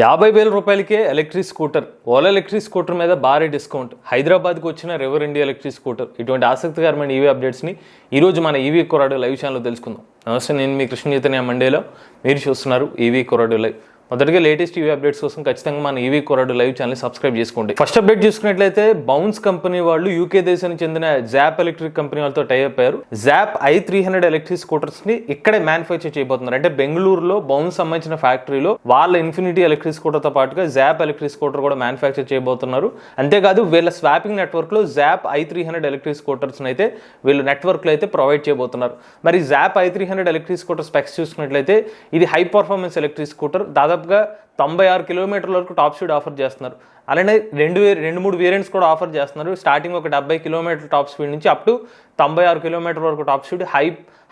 యాభై వేల రూపాయలకే electric scooter Ola electric scooter మీద భారీ డిస్కౌంట్. హైదరాబాద్కి వచ్చిన రివర్ ఇండియా ఎలక్ట్రిక్ స్కూటర్. ఇటువంటి ఆసక్తికరమైన ఈవీ అప్డేట్స్ని ఈరోజు మన ఈవీ కొరాడు లైవ్ ఛానల్లో తెలుసుకుందాం. నమస్తే నేను మీ కృష్ణ చైతన్య మండేలో. మీరు చూస్తున్నారు ఈవీ కొరాడు లైవ్. మొదటిగా లేటెస్ట్ ఈవీ అప్డేట్స్ కోసం ఖచ్చితంగా మన ఈవీ కొరాడు లైవ్ ఛానల్ సబ్స్క్రైబ్ చేసుకోండి. ఫస్ట్ అప్డేట్ చూసుకున్నట్లయితే బౌన్స్ కంపెనీ వాళ్ళు యూకే దేశానికి చెందిన జాప్ ఎలక్ట్రిక్ కంపెనీ వాళ్ళతో టై అయ్యారు. Zapp i three hundred electric స్కూటర్స్ని ఇక్కడే మ్యానుఫ్యాక్చర్ చేయబోతున్నారు. అంటే బెంగళూరులో బౌన్స్ సంబంధించిన ఫ్యాక్టరీలో వాళ్ళ ఇన్ఫినిటీ ఎలక్ట్రిక్ స్కూటర్తో పాటుగా జాప్ ఎలక్ట్రిక్ స్కూటర్ కూడా మ్యానుఫ్యాక్చర్ చేయబోతున్నారు. అంతేకాదు వీళ్ళ స్వాపింగ్ నెట్వర్క్లో Zapp i three hundred electric scooters అయితే వీళ్ళు నెట్వర్క్లో అయితే ప్రొవైడ్ చేయబోతున్నారు. మరి Zapp i three hundred electric scooter specs చూసుకున్నట్లయితే ఇది హై పర్ఫార్మెన్స్ ఎలక్ట్రిక్ స్కూటర్ దాదాపు దాదాపుగా తొంభై ఆరు కిలోమీటర్ల వరకు టాప్ స్పీడ్ ఆఫర్ చేస్తున్నారు. అలానే రెండు రెండు మూడు వేరియంట్స్ కూడా ఆఫర్ చేస్తున్నారు. స్టార్టింగ్ ఒక డెబ్బై కిలోమీటర్ టాప్ స్పీడ్ నుంచి అప్ టు తొంభై ఆరు కిలోమీటర్ వరకు top speed high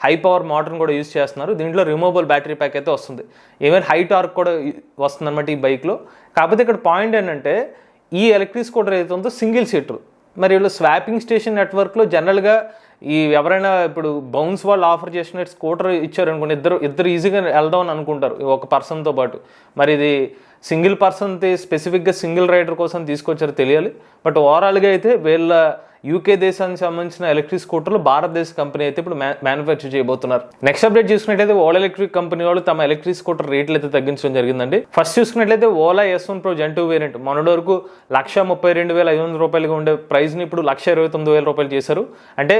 high power మోటార్ని కూడా యూజ్ చేస్తున్నారు. దీంట్లో రిమూవబుల్ బ్యాటరీ ప్యాక్ అయితే వస్తుంది. ఈవెన్ హై టార్క్ కూడా వస్తుందన్నమాట ఈ బైక్లో కాకపోతే ఇక్కడ పాయింట్ ఏంటంటే ఈ ఎలక్ట్రిక్ స్కూటర్ ఏదైతే ఉందో సింగిల్ సీటర్ మరి వీళ్ళు స్వాపింగ్ స్టేషన్ నెట్వర్క్లో జనరల్గా ఈ ఎవరైనా ఇప్పుడు బౌన్స్ వాళ్ళు ఆఫర్ చేసిన స్కూటర్ ఇచ్చారు అనుకోండి ఇద్దరు ఇద్దరు ఈజీగా వెళ్దాం అని అనుకుంటారు ఒక పర్సన్తో పాటు. మరి ఇది సింగిల్ పర్సన్కి స్పెసిఫిక్గా సింగిల్ రైడర్ కోసం తీసుకొచ్చారో తెలియాలి. బట్ ఓవరాల్గా అయితే వీళ్ళ యూకే దేశానికి సంబంధించిన ఎలక్ట్రిక్ స్కూటర్లు భారతదేశ కంపెనీ అయితే ఇప్పుడు మ్యానుఫ్యాక్చర్ చేయబోతున్నారు. నెక్స్ట్ అప్డేట్ చూసుకున్నట్లయితే ఓలా ఎలక్ట్రిక్ కంపెనీ వాళ్ళు తమ ఎలక్ట్రిక్ స్కూటర్ రేట్లు అయితే తగ్గించడం జరిగిందండి. ఫస్ట్ చూసుకున్నట్లయితే ఓలా ఎస్ వన్ ప్రో జెన్ టూ వేరియంట్ మొన్నటి వరకు లక్ష ముప్పై రెండు వేల ఐదు వందల రూపాయలుగా ఉండే ప్రైస్ని ఇప్పుడు లక్ష ఇరవై తొమ్మిది వేల రూపాయలు చేశారు. అంటే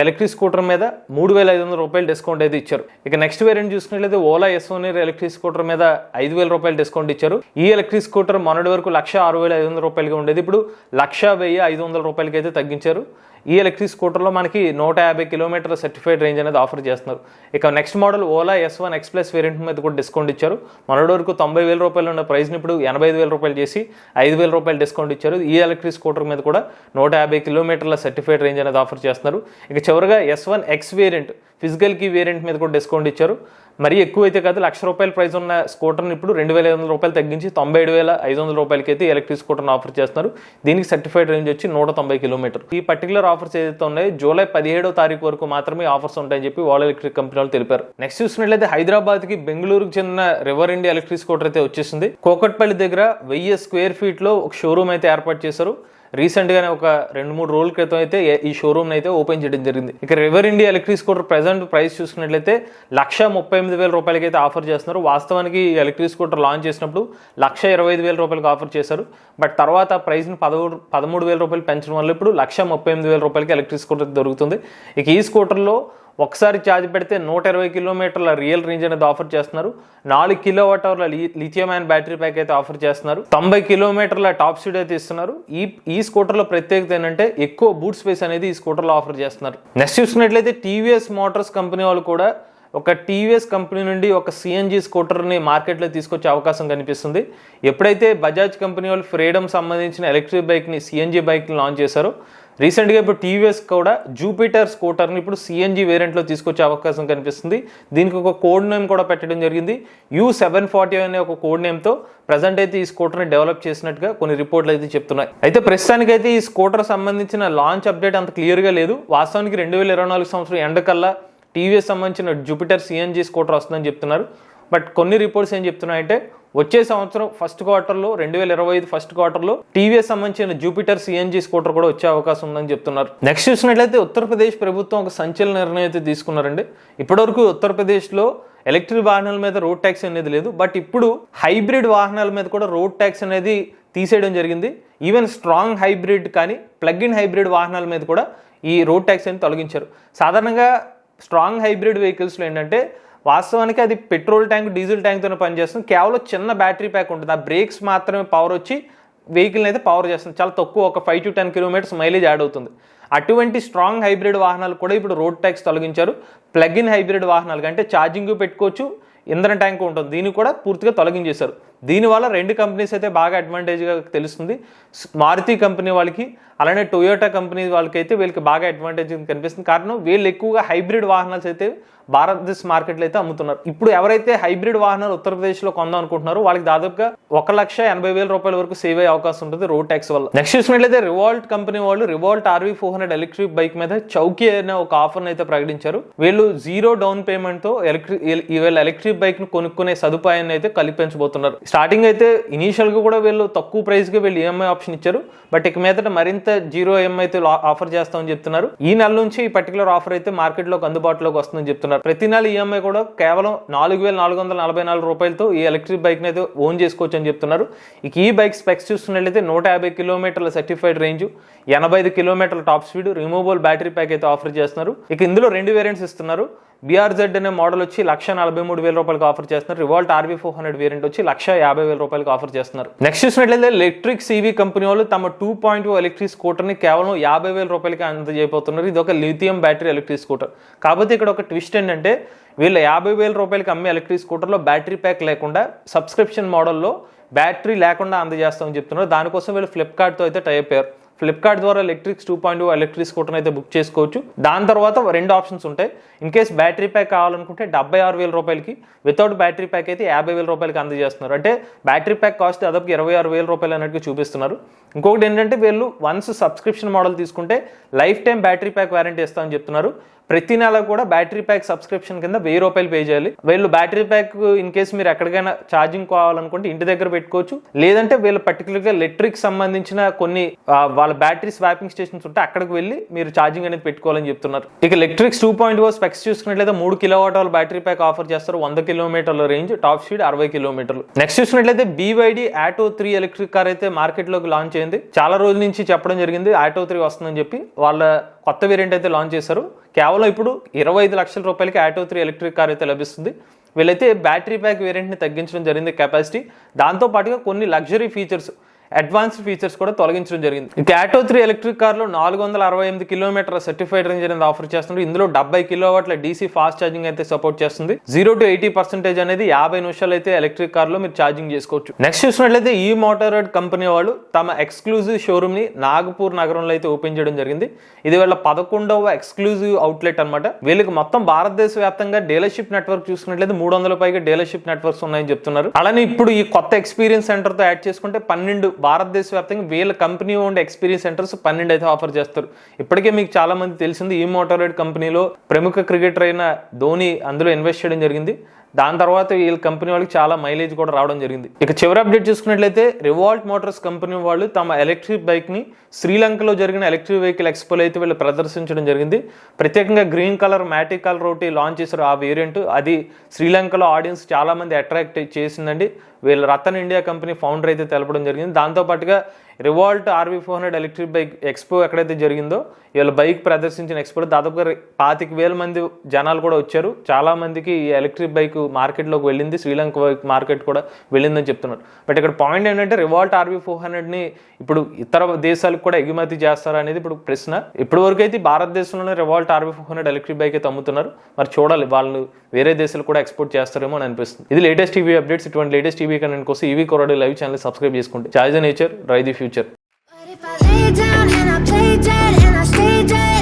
ఎలక్ట్రిక్ స్కూటర్ మీద మూడు వేల ఐదు వందల రూపాయలు డిస్కౌంట్ అయితే ఇచ్చారు. ఇక నెక్స్ట్ వేరియంట్ చూసుకున్నట్లయితే Ola S one air electric scooter మీద ఐదు వేల రూపాయలు డిస్కౌంట్ ఇచ్చారు. ఈ ఎలక్ట్రిక్ స్కూటర్ మొన్నటి వరకు లక్ష ఆరు వేల ఐదు వందల రూపాయలుగా ఉండేది. ఇప్పుడు లక్ష వెయ్యి ఐదు వందల రూపాయలకి అయితే తగ్గించారు. ఈ ఎలక్ట్రిక్ స్కూటర్లో మనకి నూట యాభై కిలోమీటర్ సర్టిఫైడ్ రేంజ్ అనేది ఆఫర్ చేస్తున్నారు. ఇక next model Ola S one X plus variant మీద కూడా డిస్కౌంట్ ఇచ్చారు. మొన్నటి వరకు తొంభై వేల రూపాయలు ఉన్న ప్రైస్ని ఇప్పుడు ఎనభై ఐదు వేల రూపాయలు చేసి ఐదు వేల రూపాయలు డిస్కౌంట్ ఇచ్చారు. ఈ ఎలక్ట్రిక్ స్కూటర్ మీద కూడా నూట యాభై కిలోమీటర్ల సర్టిఫైడ్ రేంజ్ అనేది ఆఫర్ చేస్తున్నారు. ఇక చివరిగా S one X variant physical key variant మీద కూడా డిస్కౌంట్ ఇచ్చారు. మరీ ఎక్కువ అయితే కాదు లక్ష రూపాయల ప్రైస్ ఉన్న స్కూటర్ని ఇప్పుడు రెండు వేల ఐదు వందల రూపాయలు తగ్గించి తొంభై ఏడు వేల ఐదు వందల రూపాయలకి అయితే ఎలక్ట్రిక్ స్కూటర్ని ఆఫర్ చేస్తున్నారు. దీనికి సర్టిఫైడ్ రేంజ్ వచ్చి నూట తొంభై కిలోమీటర్. ఈ పర్టికులర్ ఆఫర్స్ ఏదైతే ఉన్నాయో జూలై పదిహేడో తారీఖు వరకు మాత్రమే ఆఫర్స్ ఉంటాయని చెప్పి వాల్ ఎలక్ట్రిక్ కంపెనీ వాళ్ళు తెలిపారు. నెక్స్ట్ చూసినట్లయితే హైదరాబాద్కి బెంగళూరుకు చెందిన రివర్ ఇండియా ఎలక్ట్రిక్ స్కూటర్ అయితే వచ్చేసింది. కోకట్పల్లి దగ్గర వెయ్యి స్క్వేర్ ఫీట్లో ఒక షోరూమ్ అయితే ఏర్పాటు చేశారు. రీసెంట్గానే ఒక రెండు మూడు రోజుల క్రితం అయితే ఈ షోరూమ్ అయితే ఓపెన్ చేయడం జరిగింది. ఇక river India electric scooter present price చూసుకున్నట్లయితే లక్ష ముప్పై ఎనిమిది వేల రూపాయలకి అయితే ఆఫర్ చేస్తున్నారు. వాస్తవానికి ఎలక్ట్రిక్ స్కూటర్ లాంచ్ చేసినప్పుడు లక్ష ఇరవై ఐదు వేల రూపాయలకి ఆఫర్ చేశారు. బట్ తర్వాత ప్రైస్ని పదమూడు పదమూడు వేల రూపాయలు పెంచడం వల్ల ఇప్పుడు లక్ష ముప్పై ఎనిమిది వేల రూపాయలకి ఎలక్ట్రిక్ స్కూటర్ దొరుకుతుంది. ఇక ఈ స్కూటర్లో ఒకసారి ఛార్జ్ పెడితే నూట ఇరవై కిలోమీటర్ల రియల్ రేంజ్ అనేది ఆఫర్ చేస్తున్నారు. నాలుగు కిలో వాట్ అవర్ల లిథియం అయాన్ బ్యాటరీ ప్యాక్ అయితే ఆఫర్ చేస్తున్నారు. తొంభై కిలోమీటర్ల టాప్ స్పీడ్ అయితే ఇస్తున్నారు. ఈ ఈ స్కూటర్లో ప్రత్యేకత ఏంటంటే ఎక్కువ బూట్ స్పేస్ అనేది ఈ స్కూటర్లో ఆఫర్ చేస్తున్నారు. నెక్స్ట్ చూసుకున్నట్లయితే టీవీఎస్ మోటార్స్ కంపెనీ వాళ్ళు కూడా ఒక టీవీఎస్ కంపెనీ నుండి ఒక సిఎన్జి స్కూటర్ని మార్కెట్లో తీసుకొచ్చే అవకాశం కనిపిస్తుంది. ఎప్పుడైతే బజాజ్ కంపెనీ వాళ్ళు ఫ్రీడమ్ సంబంధించిన ఎలక్ట్రిక్ బైక్ని సిఎన్జి బైక్ని లాంచ్ చేశారో రీసెంట్గా ఇప్పుడు టీవీఎస్ కూడా జూపిటర్ స్కూటర్ని ఇప్పుడు సిఎన్జీ వేరియంట్లో తీసుకొచ్చే అవకాశం కనిపిస్తుంది. దీనికి ఒక కోడ్ నేమ్ కూడా పెట్టడం జరిగింది. యూ సెవెన్ ఫార్టీ అనే ఒక కోడ్ నేమ్తో ప్రజెంట్ అయితే ఈ స్కూటర్ని డెవలప్ చేసినట్టుగా కొన్ని రిపోర్ట్లు అయితే చెప్తున్నాయి. అయితే ప్రస్తుతానికైతే ఈ స్కూటర్ సంబంధించిన లాంచ్ అప్డేట్ అంత క్లియర్గా లేదు. వాస్తవానికి రెండు వేల ఇరవై నాలుగు సంవత్సరం ఎండకల్లా టీవీఎస్ సంబంధించిన జూపిటర్ సిఎన్జీ స్కూటర్ వస్తుందని చెప్తున్నారు. బట్ కొన్ని రిపోర్ట్స్ ఏం చెప్తున్నాయంటే వచ్చే సంవత్సరం ఫస్ట్ క్వార్టర్లో రెండు వేల ఇరవై ఐదు ఫస్ట్ క్వార్టర్లో టీవీఎస్ సంబంధించిన జూపిటర్ సిఎన్జీ స్కూటర్ కూడా వచ్చే అవకాశం ఉందని చెప్తున్నారు. నెక్స్ట్ చూసినట్లయితే ఉత్తరప్రదేశ్ ప్రభుత్వం ఒక సంచలన నిర్ణయం అయితే తీసుకున్నారండి. ఇప్పటివరకు ఉత్తరప్రదేశ్లో ఎలక్ట్రిక్ వాహనాల మీద రోడ్ ట్యాక్స్ అనేది లేదు. బట్ ఇప్పుడు హైబ్రిడ్ వాహనాల మీద కూడా రోడ్ ట్యాక్స్ అనేది తీసేయడం జరిగింది. ఈవెన్ స్ట్రాంగ్ హైబ్రిడ్ కానీ ప్లగ్ ఇన్ హైబ్రిడ్ వాహనాల మీద కూడా ఈ రోడ్ ట్యాక్స్ అనేది తొలగించారు. సాధారణంగా స్ట్రాంగ్ హైబ్రిడ్ వెహికల్స్లో ఏంటంటే వాస్తవానికి అది పెట్రోల్ ట్యాంక్ డీజిల్ ట్యాంక్తోనే పనిచేస్తుంది. కేవలం చిన్న బ్యాటరీ ప్యాక్ ఉంటుంది. ఆ బ్రేక్స్ మాత్రమే పవర్ వచ్చి వెహికల్ని అయితే పవర్ చేస్తుంది. చాలా తక్కువ ఒక five to ten kilometers mileage add అవుతుంది. అటువంటి స్ట్రాంగ్ హైబ్రిడ్ వాహనాలు కూడా ఇప్పుడు రోడ్ ట్యాక్స్ తొలగించారు. ప్లగ్ ఇన్ హైబ్రిడ్ వాహనాలు అంటే ఛార్జింగ్ పెట్టుకోవచ్చు. ఇంధన ట్యాంక్ ఉంటుంది. దీన్ని కూడా పూర్తిగా తొలగించేశారు. దీనివల్ల రెండు కంపెనీస్ అయితే బాగా అడ్వాంటేజ్గా తెలుస్తుంది. మారుతి కంపెనీ వాళ్ళకి అలానే టొయోటా కంపెనీ వాళ్ళకి అయితే వీళ్ళకి బాగా అడ్వాంటేజ్ కనిపిస్తుంది. కారణం వీళ్ళు ఎక్కువగా హైబ్రిడ్ వాహనాలు అయితే భారతదేశ మార్కెట్లో అయితే అమ్ముతున్నారు. ఇప్పుడు ఎవరైతే హైబ్రిడ్ వాహనాలు ఉత్తరప్రదేశ్లో కొందాం అనుకుంటున్నారో వాళ్ళకి దాదాపుగా ఒక లక్ష ఎనభై వేల రూపాయల వరకు సేవ్ అయ్యే అవకాశం ఉంటుంది రోడ్ ట్యాక్స్ వల్ల. నెక్స్ట్ చూసినట్లయితే రివాల్ట్ కంపెనీ వాళ్ళు Revolt RV four hundred electric bike మీద చౌకీ అనే ఒక ఆఫర్ అయితే ప్రకటించారు. వీళ్ళు జీరో డౌన్ పేమెంట్తో ఎలక్ట్రిక్ వీళ్ళ ఎలక్ట్రిక్ బైక్ను కొనుక్కునే సదుపాయాన్ని అయితే కల్పించబోతున్నారు. స్టార్టింగ్ అయితే ఇనీషియల్గా కూడా వీళ్ళు తక్కువ ప్రైస్కి వీళ్ళు ఈఎంఐ ఆప్షన్ ఇచ్చారు. బట్ ఇక మీదట మరింత జీరో ఈఎంఐతో ఆఫర్ చేస్తామని చెప్తున్నారు. ఈ నెల నుంచి ఈ పర్టికులర్ ఆఫర్ అయితే మార్కెట్లోకి అందుబాటులోకి వస్తుందని చెప్తున్నారు. ప్రతి నెల ఈఎంఐ కూడా కేవలం నాలుగు వేల నాలుగు వందల నలభై నాలుగు రూపాయలతో ఈ ఎలక్ట్రిక్ బైక్ని అయితే ఓన్ చేసుకోవచ్చు అని చెప్తున్నారు. ఇక ఈ బైక్ స్పెక్స్ చూస్తున్నట్లయితే నూట యాభై కిలోమీటర్ల సర్టిఫైడ్ రేంజ్ ఎనభై ఐదు కిలోమీటర్ల top speed removable battery pack అయితే ఆఫర్ చేస్తున్నారు. ఇక ఇందులో రెండు వేరియంట్స్ ఇస్తున్నారు. బీఆర్జెడ్ అనే మోడల్ వచ్చి లక్ష నలభై మూడు వేల రూపాయలకు ఆఫర్ చేస్తున్నారు. Revolt RV four hundred variant వచ్చి లక్ష యాభై వేల రూపాయలకి ఆఫర్ చేస్తున్నారు. నెక్స్ట్ చూసినట్లయితే ఎలక్ట్రిక్ సీవీ కంపెనీ వాళ్ళు తమ టూ పాయింట్ ఎలక్ట్రిక్ స్కూటర్ని కేవలం యాభై వేల రూపాయలకి అందజేయబోతున్నారు. ఇది ఒక లిథియం బ్యాటరీ ఎలక్ట్రిక్ స్కూటర్ కాకపోతే ఇక్కడ ఒక ట్విస్ట్ ఏంటంటే వీళ్ళ యాభై వేల రూపాయలకి అమ్మే ఎలక్ట్రిక్ స్కూటర్లో బ్యాటరీ ప్యాక్ లేకుండా సబ్స్క్రిప్షన్ మోడల్లో బ్యాటరీ లేకుండా అందజేస్తామని చెప్తున్నారు. దానికోసం వీళ్ళు ఫ్లిప్కార్ట్తో అయితే టైప్ అయ్యారు. ఫ్లిప్కార్ట్ ద్వారా electrics two point electric scooter అయితే బుక్ చేసుకోవచ్చు. దాని తర్వాత రెండు ఆప్షన్స్ ఉంటాయి. ఇన్ కేస్ బ్యాటరీ ప్యాక్ కావాలనుకుంటే డెబ్బై ఆరు వేల రూపాయలకి వితౌట్ బ్యాటరీ ప్యాక్ అయితే యాభై వేల రూపాయలకి అందజేస్తున్నారు. అంటే బ్యాటరీ ప్యాక్ కాస్ట్ దాదాపు ఇరవై ఆరు వేల రూపాయలు అన్నట్టు చూపిస్తున్నారు. ఇంకొకటి ఏంటంటే వీళ్ళు వన్స్ సబ్స్క్రిప్షన్ మోడల్ తీసుకుంటే life time battery pack warranty ఇస్తామని చెప్తున్నారు. ప్రతి నెల కూడా బ్యాటరీ ప్యాక్ సబ్స్క్రిప్షన్ కింద వెయ్యి రూపాయలు పే చేయాలి. వీళ్ళు బ్యాటరీ ప్యాక్ ఇన్ కేస్ మీరు ఎక్కడికైనా ఛార్జింగ్ కావాలనుకుంటే ఇంటి దగ్గర పెట్టుకోవచ్చు. లేదంటే వీళ్ళు పర్టికులర్గా ఎలక్ట్రిక్ సంబంధించిన కొన్ని వాళ్ళ బ్యాటరీ స్వాపింగ్ స్టేషన్స్ ఉంటే అక్కడికి వెళ్ళి మీరు ఛార్జింగ్ అనేది పెట్టుకోవాలని చెప్తున్నారు. ఇక electrics two point O specs చూసుకున్నట్లయితే మూడు kilo watt battery pack offer చేస్తారు. వంద కిలోమీటర్ల రేంజ్ టాప్ స్పీడ్ అరవై కిలోమీటర్లు నెక్స్ట్ చూసినట్లయితే BYD Atto three electric car అయితే మార్కెట్లోకి లాంచ్ అయింది. చాలా రోజుల నుంచి చెప్పడం జరిగింది ఆటో త్రీ వస్తుందని చెప్పి. వాళ్ళ కొత్త వేరియంట్ అయితే లాంచ్ చేశారు. కేవలం ఇప్పుడు ఇరవై ఐదు లక్షల రూపాయలకి ఆటో త్రీ ఎలక్ట్రిక్ కార్ అయితే లభిస్తుంది. వీళ్ళైతే బ్యాటరీ ప్యాక్ వేరియంట్ని తగ్గించడం జరిగింది కెపాసిటీ. దాంతో పాటుగా కొన్ని లగ్జరీ ఫీచర్స్ అడ్వాన్స్డ్ ఫీచర్స్ కూడా తొలగించడం జరిగింది. క్యాటో త్రీ ఎలక్ట్రిక్ కార్లో నాలుగు వందల అరవై ఎనిమిది కిలోమీటర్ సర్టిఫైడ్ రేంజ్ అనేది ఆఫర్ చేస్తున్నారు. ఇందులో డెబ్బై కిలోవాట్ల డీసీ ఫాస్ట్ ఛార్జింగ్ అయితే సపోర్ట్ చేస్తుంది. జీరో టు ఎయిటీ పర్సెంటేజ్ అనేది యాభై నిమిషాలు అయితే ఎలక్ట్రిక్ కార్లో మీరు ఛార్జింగ్ చేసుకోవచ్చు. నెక్స్ట్ చూసినట్లయితే ఈ మోటార్ కంపెనీ వాళ్ళు తమ ఎక్స్క్లూజివ్ షోరూమ్ని నాగపూర్ నగరంలో అయితే ఓపెన్ చేయడం జరిగింది. ఇది వీళ్ళ పదకొండవ ఎక్స్క్లూజివ్ అవుట్లెట్ అన్నమాట. వీళ్ళకి మొత్తం భారతదేశ వ్యాప్తంగా డీలర్షిప్ నెట్వర్క్ చూసుకున్నట్లయితే మూడు వందల పైగా డీలర్షిప్ నెట్వర్క్స్ ఉన్నాయని చెప్తున్నారు. అలానే ఇప్పుడు ఈ కొత్త ఎక్స్పీరియన్స్ సెంటర్తో యాడ్ చేసుకుంటే పన్నెండు భారతదేశ వ్యాప్తంగా వీళ్ళ కంపెనీ ఓన్డ్ ఎక్స్పీరియన్స్ సెంటర్స్ పన్నెండు అయితే ఆఫర్ చేస్తారు. ఇప్పటికే మీకు చాలా మంది తెలిసింది ఈ మోటార్ కంపెనీలో ప్రముఖ క్రికెటర్ అయిన ధోని అందులో ఇన్వెస్ట్ చేయడం జరిగింది. దాని తర్వాత వీళ్ళ కంపెనీ వాళ్ళకి చాలా మైలేజ్ కూడా రావడం జరిగింది. ఇక చివరి అప్డేట్ చూసుకున్నట్లయితే రివాల్ట్ మోటార్స్ కంపెనీ వాళ్ళు తమ ఎలక్ట్రిక్ బైక్ని శ్రీలంకలో జరిగిన ఎలక్ట్రిక్ వెహికల్ ఎక్స్పోలో అయితే వీళ్ళు ప్రదర్శించడం జరిగింది. ప్రత్యేకంగా గ్రీన్ కలర్ మ్యాటిక్ కలర్ ఒకటి లాంచ్ చేశారు ఆ వేరియంట్ అది శ్రీలంకలో ఆడియన్స్ చాలా మంది అట్రాక్ట్ చేసిందండి. వీళ్ళ రతన్ ఇండియా కంపెనీ ఫౌండర్ అయితే తెలపడం జరిగింది. దాంతో పాటుగా Revolt RV four hundred electric bike expo ఎక్కడైతే జరిగిందో వీళ్ళ బైక్ ప్రదర్శించిన ఎక్స్పో దాదాపుగా పాతిక వేల మంది జనాలు కూడా వచ్చారు. చాలా మందికి ఈ ఎలక్ట్రిక్ బైక్ మార్కెట్లోకి వెళ్ళింది. శ్రీలంక బైక్ మార్కెట్ కూడా వెళ్ళిందని చెప్తున్నారు. బట్ ఇక్కడ పాయింట్ ఏంటంటే రివాల్ట్ ఆర్వీ ఫోర్ హండ్రెడ్ని ఇప్పుడు ఇతర దేశాలకు కూడా ఎగుమతి చేస్తారా అనేది ఇప్పుడు ప్రశ్న. ఇప్పటి వరకు అయితే భారతదేశంలోనే Revolt RV four hundred electric bike అయితే అమ్ముతున్నారు మరి చూడాలి వాళ్ళు వేరే దేశాలు కూడా ఎక్స్పోర్ట్ చేస్తారేమో అని అనిపిస్తుంది. ఇది లేటెస్ట్ టీవీ అప్డేట్స్. ఇటువంటి లేటెస్ట్ టీవీ కనెంట్ కోసం ఈవీ కొరడు లైవ్ ఛానల్ సబ్స్క్రైబ్ చేసుకోండి చార్జ్ నేచర్ రైది ది But if I lay down and I play dead and I stay dead.